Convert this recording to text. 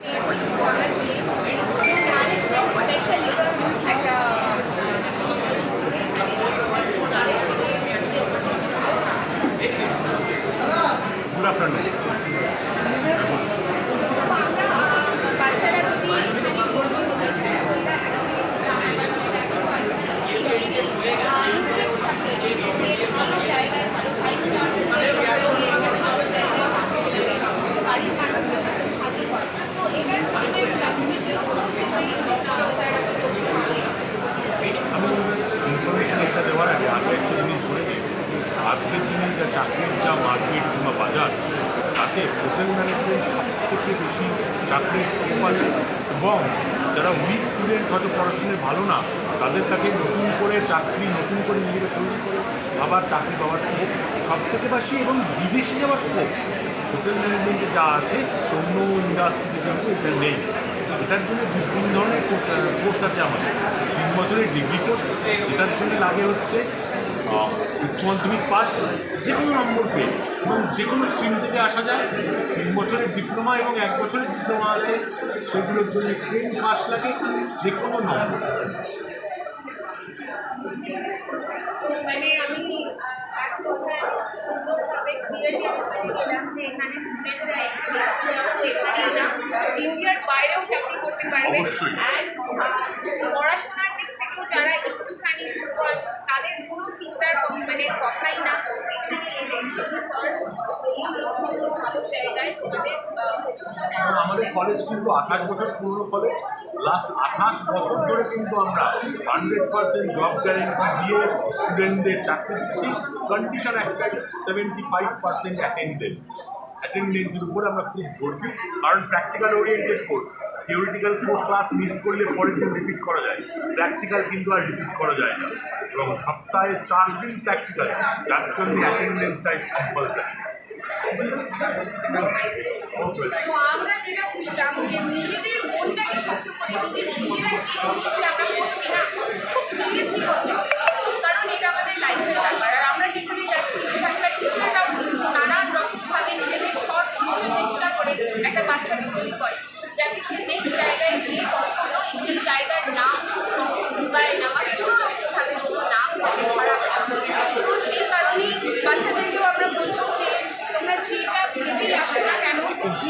শিখব আমরা চলে এসেছি মানে স্পেশালি একটা গুড আফটারনুন আমরা বাচ্চারা যদি এখানে ভর্তি হতে চায় ওরা ইন্টারেস্ট থাকে যে ভালো জায়গায় ভালো ফাইভ স্টার ভালো জায়গায় বাড়ির মানুষ থাকে তো এটার সামনে ফ্যাসিলিটি তারা করতে পারে আমি ইনফরমেশন একটা দেওয়ার আগে আগে একটা জিনিস বলে দিই যা চাকরির যা মার্কেট কিংবা বাজার, তাতে হোটেল ম্যানেজমেন্ট সবথেকে বেশি চাকরির স্কোপ আছে এবং যারা উইক স্টুডেন্টস হয়তো পড়াশোনায় ভালো না, তাদের কাছে নতুন করে চাকরি, নতুন করে নিজেকে তৈরি করে আবার চাকরি পাওয়ার স্কোপ সব থেকে বেশি এবং বিদেশি যাওয়ার স্কোপ হোটেল ম্যানেজমেন্টে যা আছে, অন্য ইন্ডাস্ট্রিতে কিন্তু এটা নেই। এটার জন্য বিভিন্ন ধরনের কোর্স আছে আমাদের। তিন বছরের ডিগ্রি কোর্স যেটার জন্য লাগে হচ্ছে উচ্চ মাধ্যমিক পাস যে কোনো নম্বর পেয়ে এবং যে কোনো স্ট্রিম থেকে আসা যায় তিন বছরের ডিপ্লোমা এবং এক বছরের ডিপ্লোমা আছে সেগুলোর জন্য টেন পাস লাগে যে কোনো নম্বর মানে আমি এক কথায় সুন্দরভাবে ক্লিয়ারলি বলতে গেলাম যে এখানে স্টুডেন্টরা এখানে না ইন্ডিয়ার বাইরেও চাকরি করতে পারবে। অবশ্যই। And, আহ, পড়াশোনার দিক যারা একটুখানি দুর্বল, তাদের কোনো চিন্তার মানে কথাই না আমাদের কলেজ কিন্তু আঠাশ বছর পুরনো কলেজ লাস্ট আঠাশ বছর ধরে কিন্তু আমরা হান্ড্রেড পার্সেন্ট জব গ্যারেন্টি দিয়ে স্টুডেন্টদের চাকরি দিচ্ছি। কন্ডিশন একটা সেভেন্টি ফাইভ পার্সেন্ট অ্যাটেন্ডেন্স অ্যাটেন্ডেন্সের উপরে আমরা খুব জোর দিই। কারণ প্র্যাকটিক্যাল ওরিয়েন্টেড কোর্স থিওরিটিক্যাল কোনো ক্লাস মিস করলে পরের দিন রিপিট করা যায়। প্র্যাকটিক্যাল কিন্তু আর রিপিট করা যায় না। এবং সপ্তাহে চার দিন প্র্যাকটিক্যাল যার জন্য অ্যাটেন্ডেন্সটা ইজ কম্পালসারি আমরা যেটা আমরা করছি না কারণ এটা আমাদের লাইফের আমরা নানান রকমভাবে নিজেদের চেষ্টা করে একটা বাচ্চাকে তৈরি করে। जाएगा ये तो दोनों इशू जाएगा।